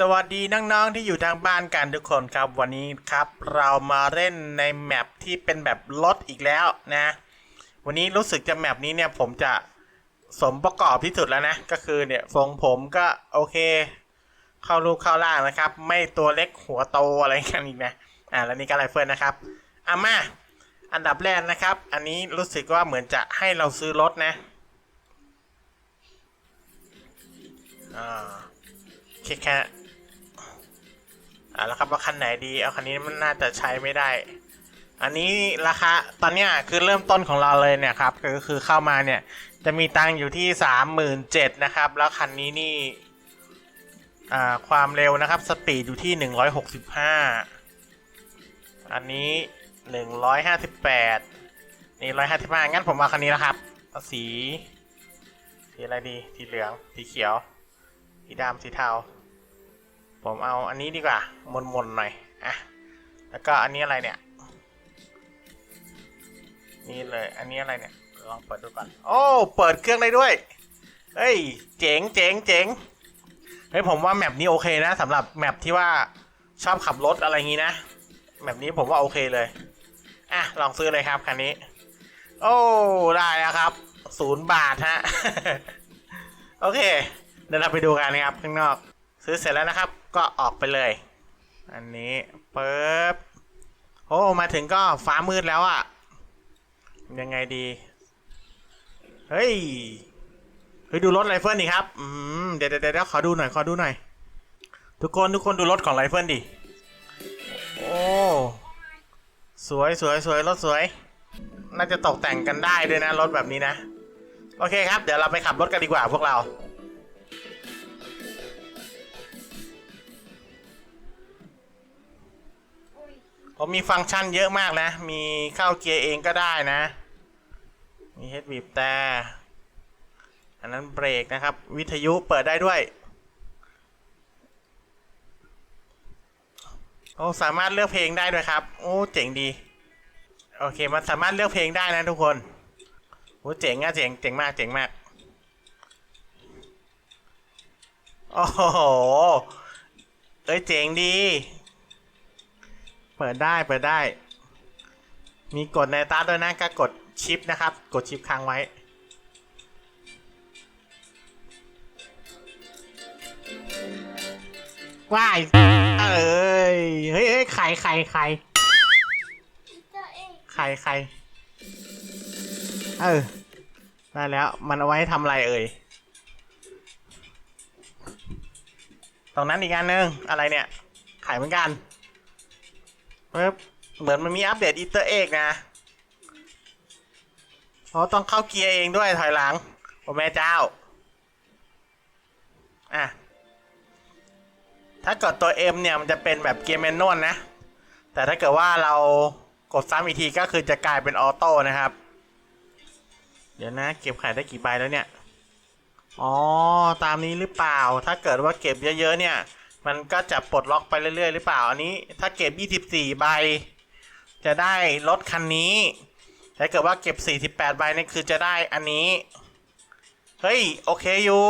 สวัสดีน้องๆที่อยู่ทางบ้านกันทุกคนครับวันนี้ครับเรามาเล่นในแมปที่เป็นแบบรถอีกแล้วนะ วันนี้รู้สึกจะแมปนี้เนี่ยผมจะสมประกอบที่สุดแล้วนะ ก็คือเนี่ยทรงผมก็โอเค เข้ารูปเข้าร่างนะครับ ไม่ตัวเล็กหัวโตอะไรกันอีกนะอ่าแล้วนี่ก็ไรเฟิลนะครับอะมาอันดับแรกนะครับ อันนี้รู้สึกว่าเหมือนจะให้เราซื้อรถนะอ่าแค่แค่ อ่าแล้วครับว่าคันไหนดีเอาคันนี้มันน่าจะใช้ไม่ได้ อันนี้ราคาตอนเนี้ยคือเริ่มต้นของเราเลยเนี่ยครับก็คือเข้ามาเนี่ยจะมีตังค์อยู่ที่สามหมื่นเจ็ดนะครับ แล้วคันนี้นี่อ่าความเร็วนะครับสปีดอยู่ที่หนึ่งร้อยหกสิบห้าอันนี้หนึ่งร้อยห้าสิบแปดนี่ร้อยห้าสิบห้างั้นผมเอาคันนี้แล้วครับสีสีอะไรดี สีเหลือง สีเขียว สีดำ สีเทา ผมเอาอันนี้ดีกว่ามนๆหน่อยอะแล้วก็อันนี้อะไรเนี่ย นี่เลยอันนี้อะไรเนี่ยลองเปิดดูก่อนโอ้เปิดเครื่องได้ด้วยเฮ้ยเจ๋งเจ๋งเจ๋งเฮ้ยผมว่าแมปนี้โอเคนะสำหรับแมปที่ว่าชอบขับรถอะไรอย่างนี้นะแมปนี้ผมว่าโอเคเลยอะลองซื้อเลยครับคันนี้ โอ้ได้แล้วครับศูนย์บาทฮะโอเค เดี๋ยวเราไปดูกันนะครับข้างนอก ซื้อเสร็จแล้วนะครับ ก็ออกไปเลย อันนี้เปิบโอ้มาถึงก็ฟ้ามืดแล้วอะ่ะ ยังไงดี เฮ้ยเฮ้ยดูรถไรเฟิลดิครับ อืมเดี๋ยวเดี๋ยวเดี๋ยวขอดูหน่อย ขอดูหน่อย ทุกคนทุกคนดูรถของไรเฟิลดิ โอ้ สวยสวยสวยรถสวย น่าจะตกแต่งกันได้ด้วยนะ รถแบบนี้นะ โอเคครับ เดี๋ยวเราไปขับรถกันดีกว่าพวกเรา ผมมีฟังก์ชันเยอะมากนะ มีเข้าเกียร์เองก็ได้นะ มีเฮดบีบแต่ อันนั้นเบรกนะครับ วิทยุเปิดได้ด้วยโอ้สามารถเลือกเพลงได้ด้วยครับ โอ้เจ๋งดี โอเค มันสามารถเลือกเพลงได้นะทุกคนโอ้เจ๋งอะเจ๋งเจ๋งมากเจ๋งมากโอ้โหเอ้ยเจ๋งดี เปิดได้เปิดได้ มีกดในตาด้วยนะก็กดชิปนะครับ กดชิปค้างไว้ ว้ายเอ้ยเฮ้ยเฮ้ยใครใครใครตัวเองใครใครเออได้แล้วมันเอาไว้ทำอะไรเอ่ยตรงนั้นอีกอันนึงอะไรเนี่ย ขายเหมือนกัน ปึ๊บเหมือนมันมีอัปเดตอีเตอร์เอกนะเราต้องเข้าเกียร์เองด้วยถอยหลัง โอ้แม่เจ้า อะ ถ้ากดตัว M เนี่ยมันจะเป็นแบบเกียร์แมนนวลนะ แต่ถ้าเกิดว่าเรากดซ้ำอีกทีก็คือจะกลายเป็นออโต้นะครับ เดี๋ยวนะ เก็บไข่ได้กี่ใบแล้วเนี่ย อ๋อ ตามนี้หรือเปล่า ถ้าเกิดว่าเก็บเยอะๆเนี่ย มันก็จะปลดล็อกไปเรื่อยๆ หรือเปล่า อันนี้ ถ้าเก็บ 24 ใบ จะได้รถคันนี้ถ้าเกิดว่าเก็บ 48 ใบนี่คือจะได้อันนี้ เฮ้ย โอเคอยู่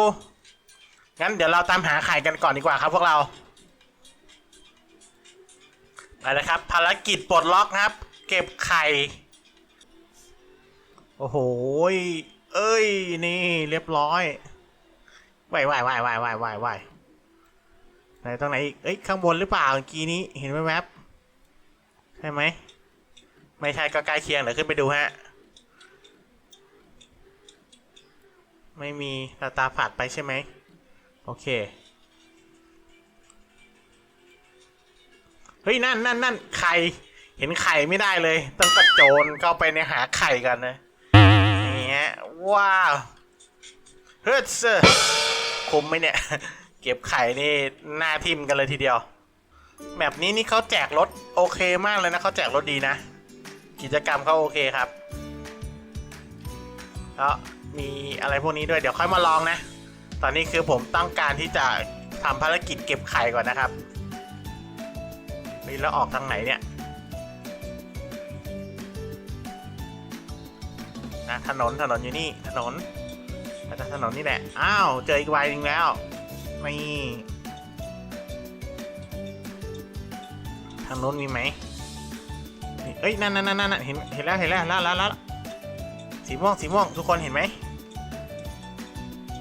งั้นเดี๋ยวเราตามหาไข่กันก่อนดีกว่าครับพวกเราไปเลยครับ ภารกิจปลดล็อกครับ เก็บไข่ โอ้โห เอ้ย นี่เรียบร้อยว่ายว่ายว่ายว่ายว่ายว่ายว่าย ไหนตรงไหนอีก เอ้ยข้างบนหรือเปล่าเมื่อกี้นี้เห็นไหมแวบใช่ไหมไม่ใช่ก็ใกล้เคียงเดี๋ยวขึ้นไปดูฮะ ไม่มีตาตาผาดไปใช่ไหมโอเค เฮ้ย นั่นนั่นนั่นไข่ เห็นไข่ไม่ได้เลย ต้องกระโจนเข้าไปในหาไข่กันนะนี่ฮะว้าว เฮ้ยเซอร์คุมไหมเนี่ย ก็บไข่นี่หน้าทิมกันเลยทีเดียวแบบนี้นี่เขาแจกรถโอเคมากเลยนะเขาแจกรถดีนะ กิจกรรมเขาโอเคครับแล้วมีอะไรพวกนี้ด้วยเดี๋ยวค่อยมาลองนะ ตอนนี้คือผมต้องการที่จะทำภารกิจเก็บไข่ก่อนนะครับเฮ้ยแล้วออกทางไหนเนี่ยอะถนนถนนอยู่นี่ถนนถนนนี่แหละ อ้าว เจออีกใบหนึ่งแล้ว นี่ทางโน้นมีไหมเอ้ยนั่นนั่นนั่นนั่นเห็น เห็นแล้ว เห็นแล้วแล้วแล้วแล้วสีม่วง สีม่วง ทุกคนเห็นไหม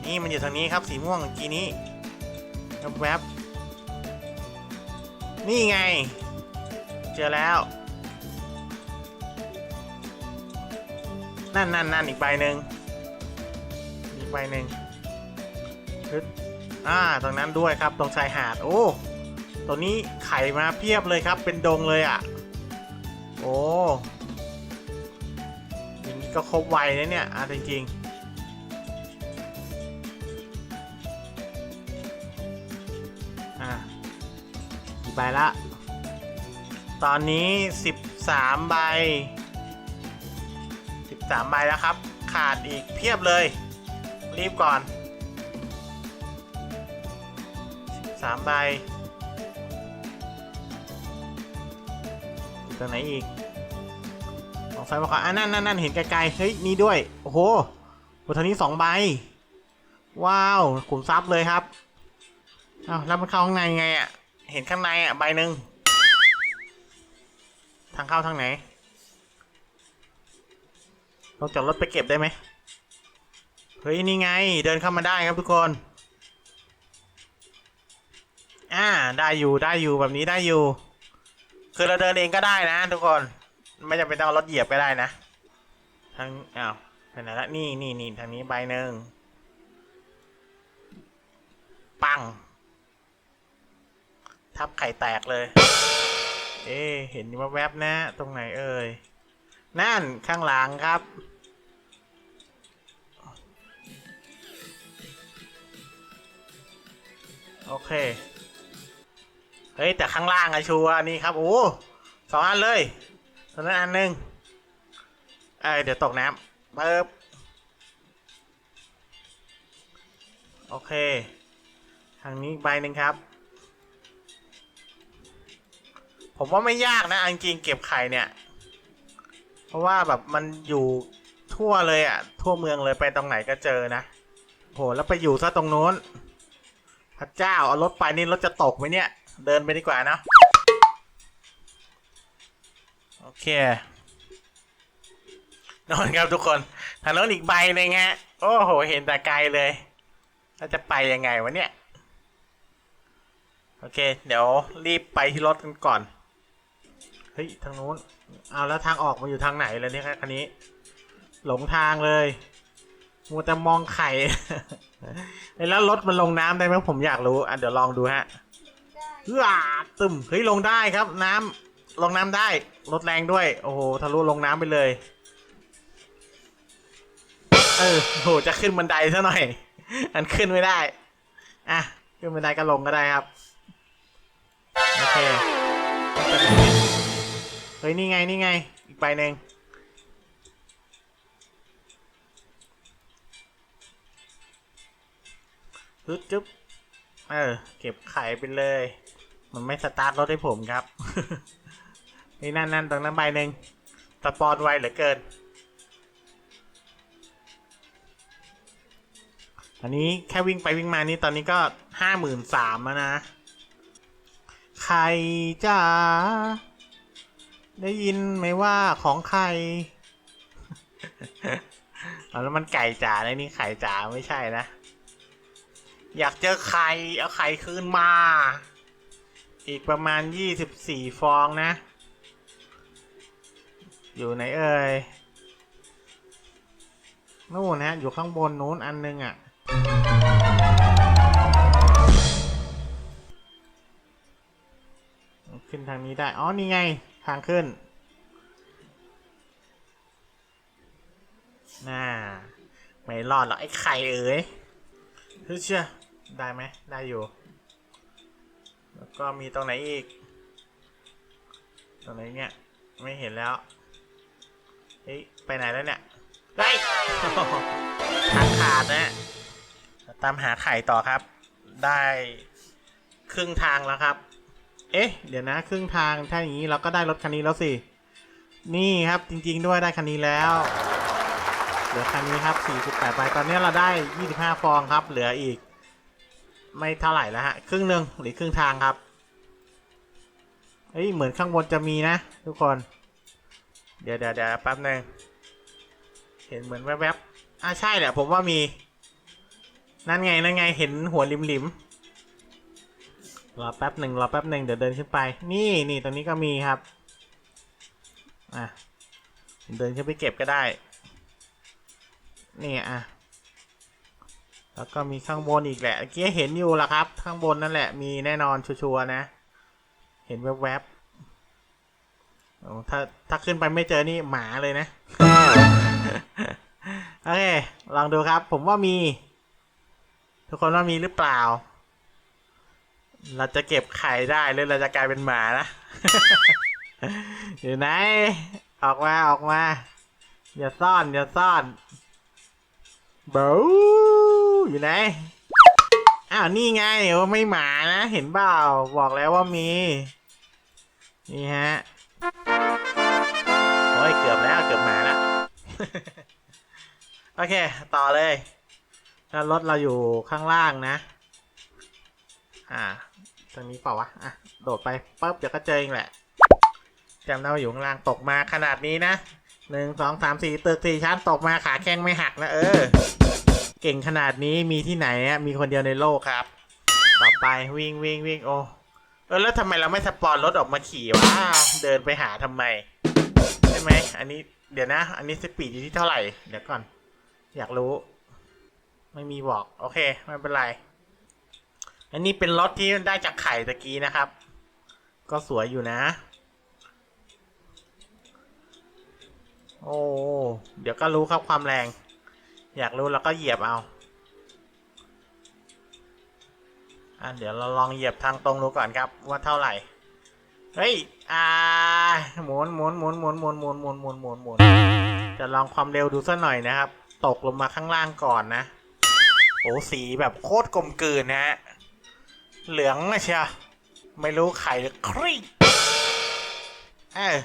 นี่มันอยู่ทางนี้ครับ สีม่วงกีนี้แวบๆนี่ไง เจอแล้ว นั่นนั่นนั่นอีกใบหนึ่งอีกใบหนึ่งฮึด อ่าตรงนั้นด้วยครับตรงชายหาด โอ้ตัวนี้ไข่มาเพียบเลยครับ เป็นดงเลยอะ่ะ โอ้อย่างนี้ก็ครบไวนะเนี่ยอะจริงๆอะกี่ใบละ ตอนนี้ 13 ใบ 13 ใบแล้วครับ ขาดอีกเพียบเลย รีบก่อน 3ใบตรงไหนอีกมองซ้ายมองขวาอะนั่นนั่นนั่นเห็นไกลๆเฮ้ยนี่ด้วย โอ้โหบนทนี้สองใบ ว้าวขุมทรัพย์เลยครับอ้าวแล้วมันเข้าข้างในไงอะ เห็นข้างในอะใบหนึ่งทางเข้าทางไหนลงจากรถไปเก็บได้ไหมเฮ้ยนี่ไง เดินเข้ามาได้ครับทุกคน อ่า ได้อยู่ได้อยู่แบบนี้ได้อยู่ คือเราเดินเองก็ได้นะ ทุกคน ไม่จำเป็นต้องรถเหยียบก็ได้นะทางอ้าวไปไหนละนี่นี่นี่ทางนี้ใบหนึ่งปัง ทับไข่แตกเลย เอ๊เห็นว่าแวบนะ ตรงไหนเอ่ยนั่นข้างหลังครับโอเค เฮ้ย แต่ข้างล่างอะชัวนี่ครับ โอ้สองอันเลยตอนนั้นอันหนึ่งเอ้ยเดี๋ยวตกน้ำปึ๊บโอเค ทางนี้ใบหนึ่งครับ ผมว่าไม่ยากนะอาจริงเก็บไข่เนี่ย เพราะว่าแบบมันอยู่ทั่วเลยอะทั่วเมืองเลยไปตรงไหนก็เจอนะโหแล้วไปอยู่ซะตรงโน้นพระเจ้าเอารถไปนี่รถจะตกไหมเนี่ย เดินไปดีกว่าเนอะโอเคนอนครับทุกคนทางโน้นอีกใบหนึงฮะโอ้โห เห็นแต่ไกลเลยแล้วจะไปยังไงวะเนี่ย โอเค เดี๋ยวรีบไปที่รถกันก่อน เฮ้ย ทางนู้น เอาแล้วทางออกมาอยู่ทางไหนเลยเนี่ยครับคันนี้ หลงทางเลยมัวแต่มองไข่ แล้วรถมันลงน้ำได้ไหมผมอยากรู้ อะเดี๋ยวลองดูฮะ เฮ้ยตึมเฮ้ยลงได้ครับ น้ำลงน้ำได้รถแรงด้วย โอ้โหทะลุลงน้ำไปเลย เออโหจะขึ้นบันไดซะหน่อย อันขึ้นไม่ได้ อะขึ้นบันไดก็ลงก็ได้ครับโอเคเฮ้ยนี่ไงนี่ไง อีกใบหนึ่งฮึดจุ๊บเออเก็บไข่ไปเลย มันไม่สตาร์ทรถให้ผมครับ นี่นั่นนั่นตรงนั้นใบหนึ่งสปอนไวเหลือเกิน อันนี้แค่วิ่งไปวิ่งมานี่ตอนนี้ก็ห้าหมื่นสามนะ ใครจ้าได้ยินไหมว่าของใครแล้วมันไก่จ๋าเลยนี่ไข่จ๋าไม่ใช่นะ อยากเจอไข่เอาไข่คืนมา อีกประมาณยี่สิบสี่ฟองนะ อยู่ไหนเอ่ย นู่นนะอยู่ข้างบนนู้นอันนึงอะ่ะ ขึ้นทางนี้ได้ อ๋อ นี่ไง ทางขึ้น น่า ไม่รอดหรอกไอ้ไข่เอ๋ยเฮ้ยเชื่อได้ไหม ได้อยู่ ก็มีตรงไหนอีก ตรงไหนเนี่ย ไม่เห็นแล้วเฮ้ยไปไหนแล้วเนี่ยเฮ้ทางขาดนะตามหาไข่ต่อครับ ได้ครึ่งทางแล้วครับ เอ๊ะ เดี๋ยวนะ ครึ่งทางถ้าอย่างนี้เราก็ได้รถคันนี้แล้วสิ นี่ครับจริง ๆ ด้วยได้คันนี้แล้วเหลือคันนี้ครับ48ใบตอนนี้เราได้ 25 ฟองครับ เหลืออีก ไม่เท่าไหร่แล้วฮะครึ่งหนึ่งหรือครึ่งทางครับ เฮ้ยเหมือนข้างบนจะมีนะ ทุกคน เดี๋ยวเดี๋ยวเดี๋ยวแป๊บหนึงเห็นเหมือนแวบๆอะใช่แหละผมว่ามี นั่นไงนั่นไงเห็นหัวริมริมรอแป๊บหนึ่งรอแป๊บหนึ่งเดี๋ยวเดินขึ้นไป นี่นี่ตรงนี้ก็มีครับอะเดินขึ้นไปเก็บก็ได้ นี่อะแล้วก็มีข้างบนอีกแหละเมื่อกี้เห็นอยู่ละครับ ข้างบนนั่นแหละมีแน่นอนชัวร์นะ เห็นแวบๆโอ้ถ้าถ้าขึ้นไปไม่เจอนี่หมาเลยนะ โอเค ลองดูครับ ผมว่ามี ทุกคนว่ามีหรือเปล่า เราจะเก็บไข่ได้หรือเราจะกลายเป็นหมานะอยู่ไหน ออกมาออกมา อย่าซ่อน อย่าซ่อนเบาอยู่ไหน อ้าวนี่ไงว่าไม่หมานะ เห็นเปล่าบอกแล้วว่ามี นี่ฮะ โอ้ยเกือบแล้วเกือบหมาแล้ว โอเค ต่อเลยแล้วรถเราอยู่ข้างล่างนะ อ่าตรงนี้เปล่าวะ อะ โดดไปปุ๊บเดี๋ยวก็เจอเองแหละจำได้ว่าอยู่ข้างล่างตกมาขนาดนี้นะหนึ่งสองสามสี่ตึกสี่ชั้นตกมาขาแข้งไม่หักนะเออ เก่งขนาดนี้มีที่ไหนอะมีคนเดียวในโลกครับ ต่อไปวิ่งวิ่งวิ่งโอ้เออแล้วทำไมเราไม่สปอนรถออกมาขี่วะเดินไปหาทำไมใช่ไหมอันนี้เดี๋ยวนะ อันนี้สปีดอยู่ที่เท่าไหร่เดี๋ยวก่อน อยากรู้ ไม่มีบอก โอเค ไม่เป็นไร อันนี้เป็นรถที่ได้จากไข่ตะกี้นะครับ ก็สวยอยู่นะ โอ้เดี๋ยวก็รู้ครับความแรง อยากรู้แล้วก็เหยียบเอาอะเดี๋ยวเราลองเหยียบทางตรงดูก่อนครับ ว่าเท่าไหร่ เฮ้ย อ่า หมุนหมุนหมุนหมุนหมุนหมุนหมุนหมุนหมุนหมุนจะลองความเร็วดูสักหน่อยนะครับ ตกลงมาข้างล่างก่อนนะ โอ้สีแบบโคตรกลมกลืนนะฮะ เหลืองนะเชียไม่รู้ไข่หรือครีกเออ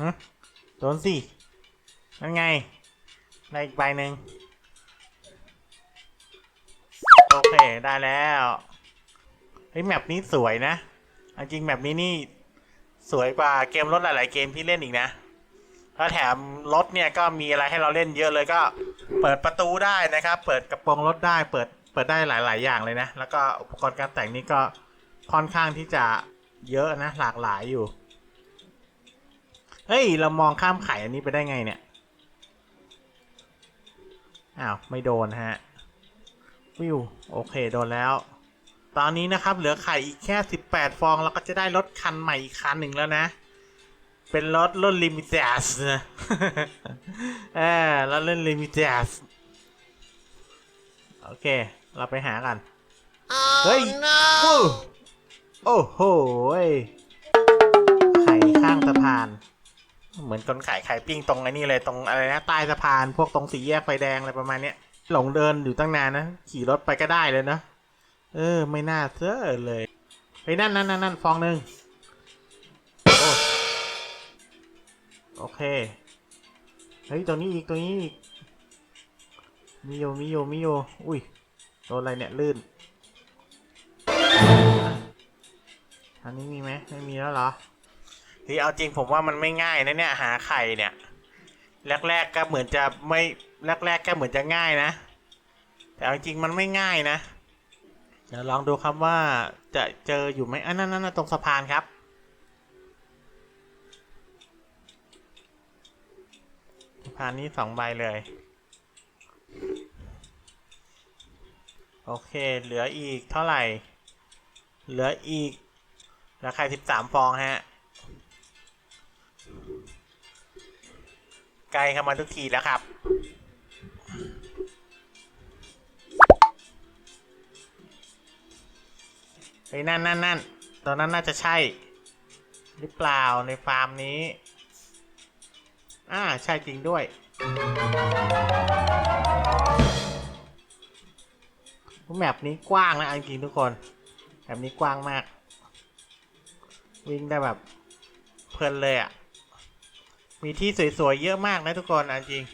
ฮะโดนสินั่นไงได้อีกใบหนึ่งโอเคได้แล้วเฮ้ยแมปนี้สวยนะ จริงแมปนี้นี่สวยกว่าเกมรถหลาย ๆ เกมที่เล่นอีกนะแล้วแถมรถเนี่ยก็มีอะไรให้เราเล่นเยอะเลยก็ เปิดประตูได้นะครับ เปิดกระโปรงรถได้ เปิดเปิดได้หลาย ๆ อย่างเลยนะ แล้วก็อุปกรณ์การแต่งนี่ก็ค่อนข้างที่จะเยอะนะหลากหลายอยู่ เฮ้ย เรามองข้ามไข่อันนี้ไปได้ไงเนี่ย อ้าว ไม่โดนฮะ วิว โอเค โดนแล้ว ตอนนี้นะครับ เหลือไข่อีกแค่ 18 ฟองเราก็จะได้รถคันใหม่อีกคันหนึ่งแล้วนะ เป็นรถรุ่นลิมิเต็ดนะเออรถรุ่นลิมิเต็ดโอเค เราไปหากัน เฮ้ย โอ้โอ้โหยไข่ข้างสะพาน เหมือนคนขายไข่ปิ้งตรงไอ้นี่เลยตรงอะไรนะใต้สะพานพวกตรงสี่แยกไฟแดงอะไรประมาณเนี้ยหลงเดินอยู่ตั้งนานนะขี่รถไปก็ได้เลยนะเออ ไม่น่าเชื่อเลยเฮ้นั่นนั่นนั่นนั่นฟองหนึ่งโอ้โอเคเฮ้ยตรงนี้อีกตรงนี้อีกมีโยมีโยมีโยอุ้ยโดนอะไรเนี่ยลื่นอันนี้มีไหมไม่มีแล้วเหรอ ที่เอาจริงผมว่ามันไม่ง่ายนะเนี่ยหาไข่เนี่ย แรกๆก็เหมือนจะไม่แรกๆก็เหมือนจะง่ายนะ แต่เอาจริงมันไม่ง่ายนะ เดี๋ยวลองดูครับว่าจะเจออยู่ไหมอันนั้นนั่นตรงสะพานครับ สะพานนี้สองใบเลย โอเคเหลืออีกเท่าไหร่ เหลืออีกเหลือไข่สิบสามฟองฮะ ไกลเข้ามาทุกทีแล้วครับเฮ้ยนั่นนั่นนั่นตอนนั้นน่าจะใช่ หรือเปล่าในฟาร์มนี้ อ่า ใช่จริงด้วย แมปนี้กว้างนะจริงทุกคนแมปนี้กว้างมาก วิ่งได้แบบเพลินเลยอะ่ะ มีที่สวยๆเยอะมากนะทุกคนเอาจริง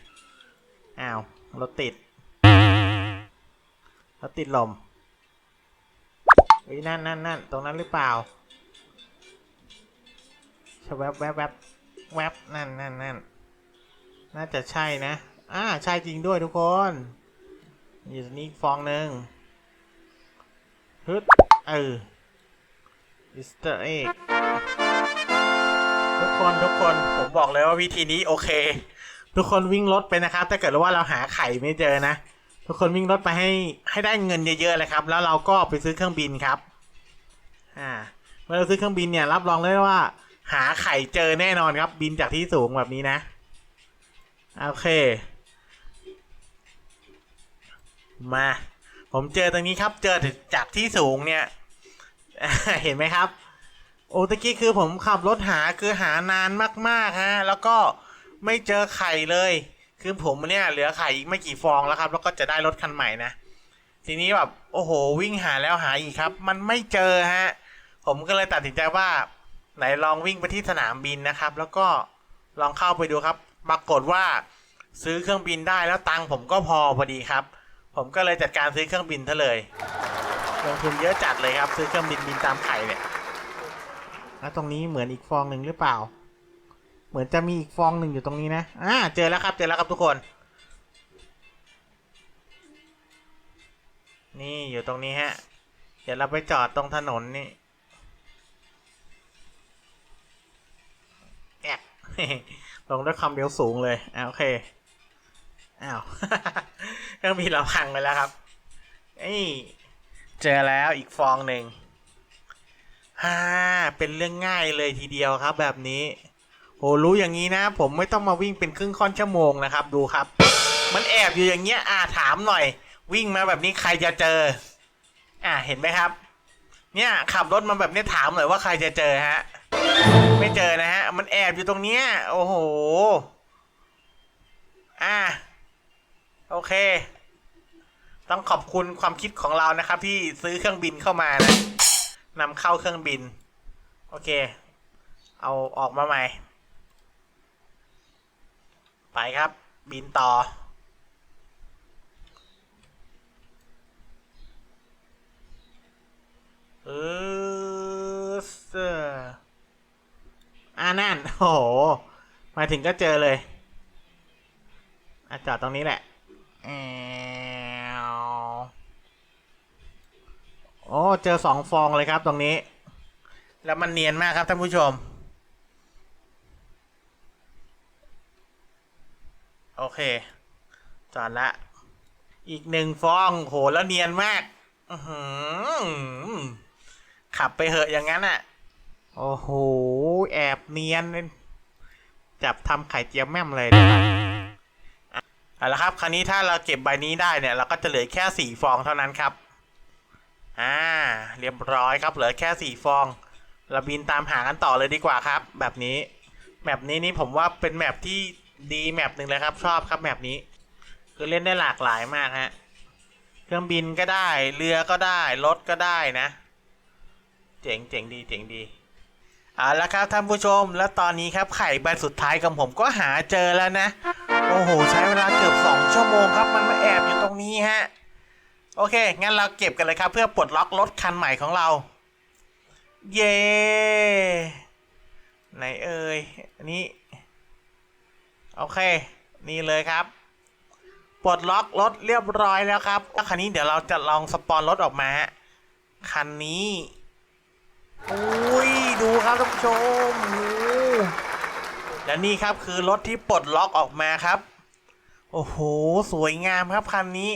อ้าวรถติดโอแล้วติดลมเฮ้ยนั่นนั่นนั่นตรงนั้นหรือเปล่าชแวบแวบแวบแวบนั่นนั่นนั่นน่าจะใช่นะอ่าใช่จริงด้วยทุกคนอยู่ตรงนี้ฟองหนึ่งฮึดเอออิสเตอร์เอ็ก ทุกคนทุกคนผมบอกเลยว่าวิธีนี้โอเค ทุกคนวิ่งรถไปนะครับ ถ้าเกิดว่าเราหาไข่ไม่เจอนะ ทุกคนวิ่งรถไปให้ให้ได้เงินเยอะๆเลยครับ แล้วเราก็ไปซื้อเครื่องบินครับ อ่า เมื่อเราซื้อเครื่องบินเนี่ย รับรองเลยว่า หาไข่เจอแน่นอนครับ บินจากที่สูงแบบนี้นะโอเค มา ผมเจอตรงนี้ครับ เจอจากที่สูงเนี่ย เห็นไหมครับ โอ้ตะกี้คือผมขับรถหาคือหานานมากๆฮะแล้วก็ไม่เจอไข่เลย คือผมเนี่ยเหลือไข่อีกไม่กี่ฟองแล้วครับ แล้วก็จะได้รถคันใหม่นะทีนี้แบบโอ้โหวิ่งหาแล้วหาอีกครับ มันไม่เจอฮะผมก็เลยตัดสินใจว่า ไหนลองวิ่งไปที่สนามบินนะครับ แล้วก็ลองเข้าไปดูครับ ปรากฏว่าซื้อเครื่องบินได้แล้วตังค์ผมก็พอพอดีครับ ผมก็เลยจัดการซื้อเครื่องบินเธอเลยลงทุนเยอะจัดเลยครับ ซื้อเครื่องบินบินตามไข่เนี่ย แล้วตรงนี้เหมือนอีกฟองหนึ่งหรือเปล่า เหมือนจะมีอีกฟองหนึ่งอยู่ตรงนี้นะอ่าเจอแล้วครับ เจอแล้วครับทุกคน นี่อยู่ตรงนี้ฮะ เดี๋ยวเราไปจอดตรงถนนนี่แอบลงด้วยความเร็วสูงเลยอ่าโอเคอ้าวเครื่องบินเราพังไปแล้วครับเอ้เจอแล้วอีกฟองหนึ่ง ฮ่าเป็นเรื่องง่ายเลยทีเดียวครับแบบนี้โหรู้อย่างนี้นะ ผมไม่ต้องมาวิ่งเป็นครึ่งค่อนชั่วโมงนะครับดูครับ มันแอบอยู่อย่างเงี้ยอ่าถามหน่อย วิ่งมาแบบนี้ใครจะเจอ อ่าเห็นไหมครับ เนี่ยขับรถมาแบบนี้ถามหน่อยว่าใครจะเจอฮะไม่เจอนะฮะ มันแอบอยู่ตรงเนี้ยโอ้โหอ่าโอเค ต้องขอบคุณความคิดของเรานะครับ ที่ซื้อเครื่องบินเข้ามานะ นำเข้าเครื่องบิน โอเค เอาออกมาใหม่ ไปครับ บินต่อ เออเสออ่านั่นโอ้โห มาถึงก็เจอเลยอจอดตรงนี้แหละแอ โอ้เจอสองฟองเลยครับตรงนี้ แล้วมันเนียนมากครับท่านผู้ชม โอเค จอดละ อีกหนึ่งฟองโหแล้วเนียนมากขับไปเหอะอย่างนั้นอะ โอ้โห แอบเนียน จับทำไข่เจียวแม่มเลยนะครับอะเอาละครับ คราวนี้ถ้าเราเก็บใบนี้ได้เนี่ย เราก็จะเหลือแค่สี่ฟองเท่านั้นครับ อ่า เรียบร้อยครับ เหลือแค่สี่ฟองเราบินตามหากันต่อเลยดีกว่าครับ แบบนี้ แมปนี้นี่ผมว่าเป็นแมปที่ดีแมปหนึ่งเลยครับ ชอบครับแมปนี้ คือเล่นได้หลากหลายมากฮะ เครื่องบินก็ได้ เรือก็ได้ รถก็ได้นะ เจ๋งเจ๋งดีเจ๋งดีเอาละครับท่านผู้ชม และตอนนี้ครับไข่ใบสุดท้ายของผมก็หาเจอแล้วนะ โอ้โห ใช้เวลาเกือบสองชั่วโมงครับ มันมาแอบอยู่ตรงนี้ฮะ โอเค งั้นเราเก็บกันเลยครับ เพื่อปลดล็อกรถคันใหม่ของเรา เย้ไหนเอ่ยอันนี้ โอเค นี่เลยครับ ปลดล็อกรถเรียบร้อยแล้วครับแล้วคันนี้เดี๋ยวเราจะลองสปอนรถออกมา คันนี้อุ้ยดูครับท่านผู้ชมโอ้และนี่ครับคือรถที่ปลดล็อกออกมาครับ โอ้โห สวยงามครับคันนี้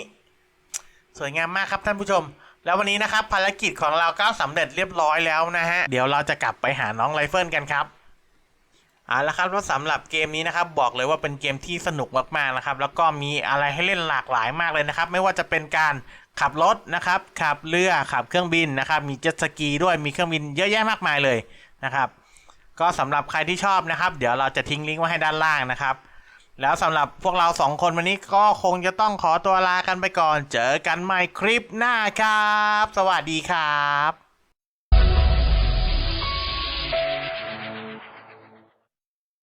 สวยงามมากครับท่านผู้ชม แล้ววันนี้นะครับภารกิจของเราก็สำเร็จเรียบร้อยแล้วนะฮะ เดี๋ยวเราจะกลับไปหาน้องไรเฟิลกันครับเอาละครับแล้วสำหรับเกมนี้นะครับบอกเลยว่าเป็นเกมที่สนุกมากๆนะครับ แล้วก็มีอะไรให้เล่นหลากหลายมากเลยนะครับ ไม่ว่าจะเป็นการขับรถนะครับขับเรือขับเครื่องบินนะครับ มีเจ็ตสกีด้วยมีเครื่องบินเยอะแยะมากมายเลยนะครับ ก็สำหรับใครที่ชอบนะครับ เดี๋ยวเราจะทิ้งลิงก์ไว้ให้ด้านล่างนะครับ แล้วสำหรับพวกเราสองคนวันนี้ก็คงจะต้องขอตัวลากันไปก่อน เจอกันใหม่คลิปหน้าครับ สวัสดีครับ